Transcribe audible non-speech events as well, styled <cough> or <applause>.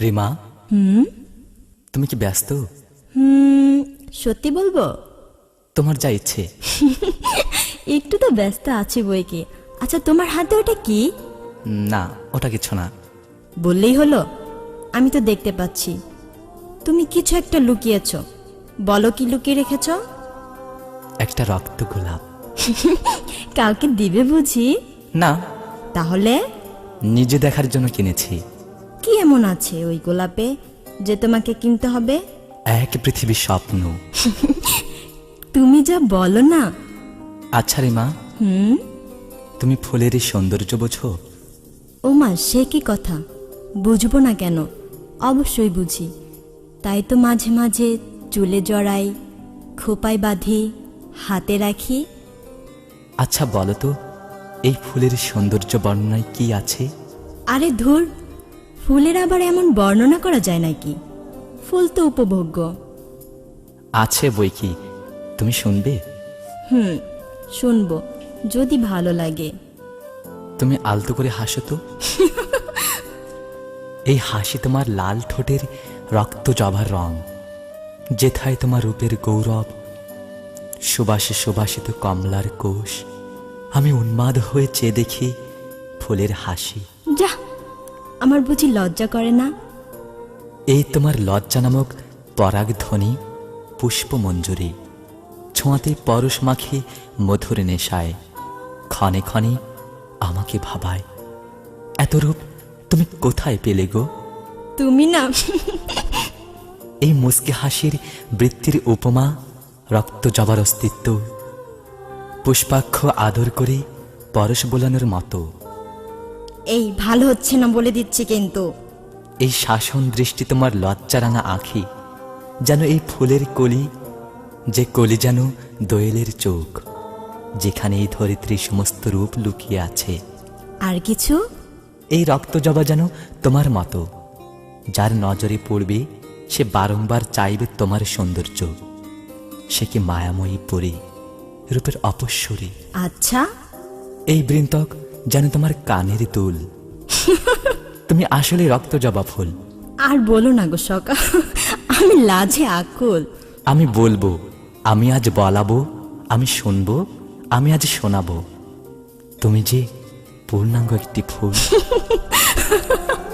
রিমা? হুম? তুমি কি ব্যস্ত? হুম সত্যি বলব? তোমার যা ইচ্ছে। <laughs> একটু তো ব্যস্ত আছি বই কি আচ্ছা তোমার হাতে ওটা কি? না ওটা কিছু না। বললেই হলো আমি তো দেখতে পাচ্ছি। তুমি কিছু একটা লুকিয়েছ। বলো কি লুকিয়ে রেখেছ? একটা রক্ত গোলাপ। <laughs> কাউকে দিবে বুঝি? না। তাহলে? নিজে দেখার জন্য কিনেছি। এমন আছে ওই গোলাপে যে তোমাকে কিনতে হবে? এক পৃথিবীর স্বপ্ন। <laughs> তুমি যা বলো না। আচ্ছা রিমা হুম? তুমি ফুলের এই সৌন্দর্য বোঝো? ওমা সে কি কথা? বুঝব না কেন? অবশ্যই বুঝি। তাই তো মাঝে মাঝে চুলে জড়াই খোপায় বাঁধি হাতে রাখি। আচ্ছা বলো তো এই ফুলের সৌন্দর্য বর্ণনায় কি আছে? আরে ধুর ফুলের আবার এমন বর্ণনা করা যায় নাকি? ফুল তো উপভোগ্য। আছে বই কি? তুমি শুনবে? হুম শুনব যদি ভালো লাগে। তুমি আলতো করে হাসো তো। <laughs> এই হাসি তোমার লাল ঠোঁটের রক্ত জবার রং যেথায় তোমার রূপের গৌরব সুবাসে সুবাসিত কমলার কোষ। আমি উন্মাদ হয়ে চেয়ে দেখি ফুলের হাসি। যা আমার বুঝি লজ্জা করে না? এই তোমার লজ্জা নামক পরাগধ্বনি পুষ্পমঞ্জুরি। ছোঁয়াতে পরশ মাখি মধুর নেশায়। ক্ষণে ক্ষণে আমাকে ভাবায়। এত রূপ তুমি কোথায় পেলে গো? তুমি না। এই মুস্কি হাসির বৃত্তির উপমা রক্ত জবার অস্তিত্ব পুষ্পাক্ষ আদর করে পরশ বোলানোর মতো। এই ভালো হচ্ছে না বলে দিচ্ছি কিন্তু। এই শাসন দৃষ্টি তোমার লজ্জারাঙা আঁখি যেন এই ফুলের কলি যে কলি যেন দোয়েলের চোখ যেখানে এই ধরিত্রী সমস্ত রূপ লুকিয়ে আছে। আর কিছু? এই রক্ত জবা যেন তোমার মতো যার নজরে পড়বে সে বারংবার চাইবে তোমার সৌন্দর্য। সে কি মায়াময়ী পরি রূপের অপস্বরী আচ্ছা। এই বৃন্তক যেন তোমার কানের দুল। <laughs> তুমি আসলে রক্ত জবা ফুল। আর বলো না গো সকা আমি লাজে আকুল। আমি বলব আমি আজ বলাবো আমি শুনব আমি আজ শোনাবো। তুমি যে পূর্ণাঙ্গ একটি ফুল। <laughs>